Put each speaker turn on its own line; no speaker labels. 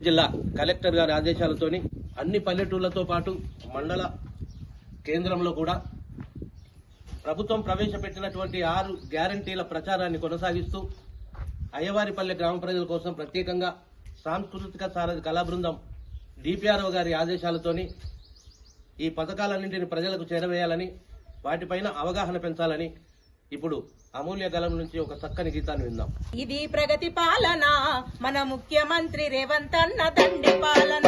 జిల్లా కలెక్టర్ గారి ఆదేశాలతోని అన్ని పల్లెటూళ్ళతో పాటు మండల కేంద్రంలో కూడా ప్రభుత్వం ప్రవేశపెట్టినటువంటి ఆరు గ్యారంటీల ప్రచారాన్ని కొనసాగిస్తూ అయ్యవారిపల్లె గ్రామ ప్రజల కోసం ప్రత్యేకంగా సాంస్కృతిక సారథి కళాబృందం డిపిఆర్ఓ గారి ఆదేశాలతోని ఈ పథకాలన్నింటిని ప్రజలకు చేరవేయాలని వాటిపైన అవగాహన పెంచాలని ఇప్పుడు అమూల్య దళం నుంచి ఒక చక్కని గీతాన్ని విందాం.
ఇది ప్రగతి పాలన మన ముఖ్యమంత్రి రేవంత్ అన్న దండి పాలన.